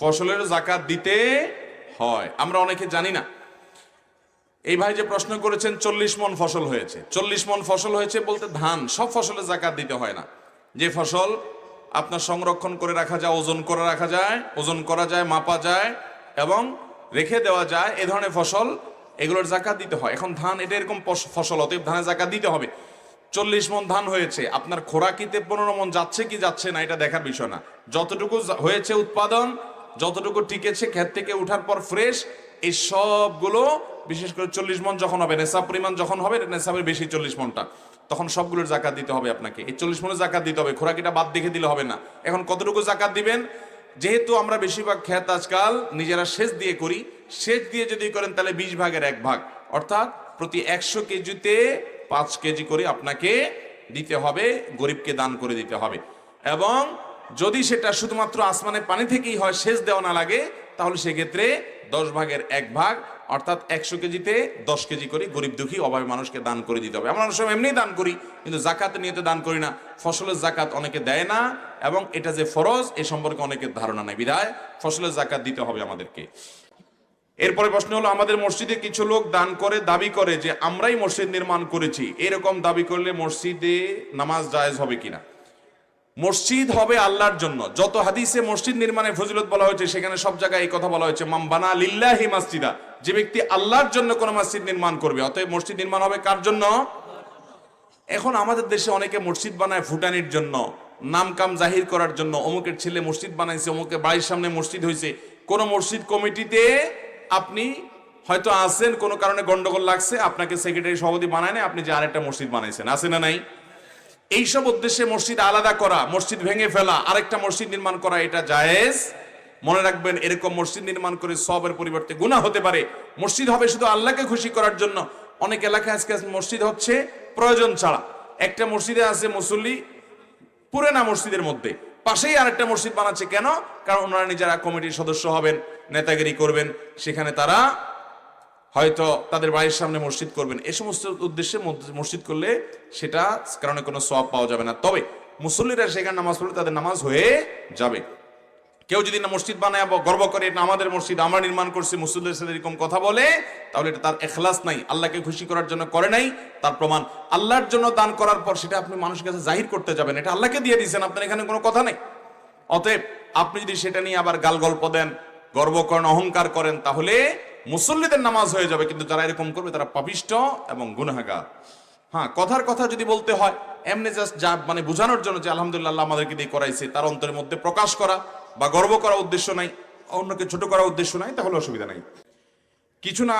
ফসলের জাকাত দিতে হয়। আমরা অনেকে জানি না। এই ভাই যে প্রশ্ন করেছেন, চল্লিশ মন ফসল হয়েছে। চল্লিশ মন ফসল হয়েছে বলতে ধান, সব ফসলের জাকাত দিতে হয় না। যে ফসল আপনার সংরক্ষণ করে রাখা যায়, ওজন করে রাখা যায়, ওজন করা যায়, মাপা যায় এবং রেখে দেওয়া যায়, এ ধরনের ফসল এগুলোর জাকাত দিতে হয়। এখন ধান, এটা এরকম ফসল, অতএব ধানের জাকাত দিতে হবে। চল্লিশ মন ধান হয়েছে, আপনার খোরাকিতে পনেরো মন যাচ্ছে কি যাচ্ছে না, এটা দেখার বিষয় না। যতটুকু হয়েছে উৎপাদন, যতটুকু টিকেছে ক্ষেত থেকে উঠার পর ফ্রেশ, এই সবগুলো, বিশেষ করে চল্লিশ মন যখন হবে, নেশাব পরিমাণ যখন হবে, নেশাবের বেশি চল্লিশ মনটা। তখন সবগুলোর জাকাত দিতে হবে আপনাকে। এই চল্লিশ মনের জাকাত দিতে হবে, খোরাকিটা বাদ দেখে দিলে হবে না। এখন কতটুকু জাকাত দিবেন? যেহেতু আমরা বেশিরভাগ ক্ষেত আজকাল নিজেরা সেচ দিয়ে করি, সেচ দিয়ে যদি করেন তাহলে বিশ ভাগের এক ভাগ। অর্থাৎ প্রতি একশো কেজিতে পাঁচ কেজি করে আপনাকে দিতে হবে, গরিবকে দান করে দিতে হবে। এবং যদি সেটা শুধুমাত্র আসমানের পানি থেকেই হয়, সেচ দেওয়া না লাগে, তাহলে সেক্ষেত্রে দশ ভাগের এক ভাগ, অর্থাৎ একশো কেজিতে দশ কেজি করে গরিব দুঃখী, অভাবী মানুষকে দান করে দিতে হবে। আমরা অনেক সময় এমনি দান করি, কিন্তু জাকাত নিয়ে তো দান করি না। ফসলের জাকাত অনেকে দেয় না, এবং এটা যে ফরজ, এ সম্পর্কে অনেকের ধারণা নেই। বিধায় ফসলের জাকাত দিতে হবে আমাদেরকে। এরপরে প্রশ্ন হলো, আমাদের মসজিদে কিছু লোক দান করে, দাবি করে যে আমরাই মসজিদ নির্মাণ করেছি। এরকম দাবি করলে মসজিদে নামাজ জায়েজ হবে কিনা? মসজিদ হবে আল্লাহর জন্য। যত হাদিসে মসজিদ নির্মাণে ফজিলত বলা হয়েছে, সেখানে সব জায়গায় এই কথা বলা হয়েছে মাম বানা লিল্লাহি মাসজিদা যে ব্যক্তি আল্লাহর জন্য কোন মসজিদ নির্মাণ করবে। অতএব মসজিদ নির্মাণ হবে কার জন্য? এখন আমাদের দেশে অনেকে মসজিদ বানায় ফুটানির জন্য নাম কাম জাহির করার জন্য। অমুকের ছেলে মসজিদ বানাইছে অমুকের বাড়ির সামনে মসজিদ হয়েছে কোন মসজিদ কমিটিতে আপনি হয়তো আছেন, কোনো কারণে গন্ডগোল লাগছে, আপনাকে সেক্রেটারি সভাপতি বানায় না আপনি যে আরেকটা মসজিদ বানাইছেন। আছে না নাই? এইসব উদ্দেশ্যে মসজিদ আলাদা করা, মসজিদ ভেঙে ফেলা, আরেকটা মসজিদ নির্মাণ করা, এটা জায়েজ। মনে রাখবেন, এরকম মসজিদ নির্মাণ করে সবের পরিবর্তে গুণা হতে পারে। মসজিদ হবে শুধু আল্লাহকে খুশি করার জন্য। অনেক এলাকায় আজকে মসজিদ হচ্ছে প্রয়োজন ছাড়া। একটা মসজিদে আছে মুসল্লি পুরে না মসজিদের মধ্যে। পাশেই আরেকটা মসজিদ বানাচ্ছে কেন? কারণ ওনারা নিজেরা কমিটির সদস্য হবেন, নেতাগিরি করবেন। সেখানে তারা হয়তো তাদের বাড়ির সামনে মসজিদ করবেন। এ সমস্ত উদ্দেশ্যে মসজিদ করলে সেটা কারণে কোনো সওয়াব পাওয়া যাবে না। তবে মুসল্লিরা সেখানে নামাজ পড়লে তাদের নামাজ হয়ে যাবে। কেউ যদি না মসজিদ বানায় গর্ব করে এটা আমাদের মসজিদ আমরা নির্মাণ করছি, মুসল্লিদের সাথে এরকম কথা বলে, তাহলে এটা তার এখলাস নাই। আল্লাহকে খুশি করার জন্য করে নাই, তার প্রমাণ। আল্লাহর জন্য দান করার পর সেটা আপনি মানুষের কাছে জাহির করতে যাবেন। এটা আল্লাহকে দিয়ে দিয়েছেন, আপনার এখানে কোনো কথা নেই। অতএব আপনি যদি সেটা নিয়ে আবার গাল গল্প দেন, গর্ব করেন, অহংকার করেন, তাহলে মুসল্লিদের নামাজ হয়ে যাবে, কিন্তু যারা এরকম করবে তারা পাপিষ্ট এবং গুনাহাগার। হ্যাঁ কথার কথা যদি বলতে হয়, এমনি জাস্ট যা মানে বোঝানোর জন্য যে আলহামদুলিল্লাহ আমাদেরকে দিয়ে করাইছে, তার অন্তরের মধ্যে প্রকাশ করা বা গর্ব করা উদ্দেশ্য নাই, অন্যকে ছোট করার উদ্দেশ্য নাই, তাহলে অসুবিধা নাই। কিছু না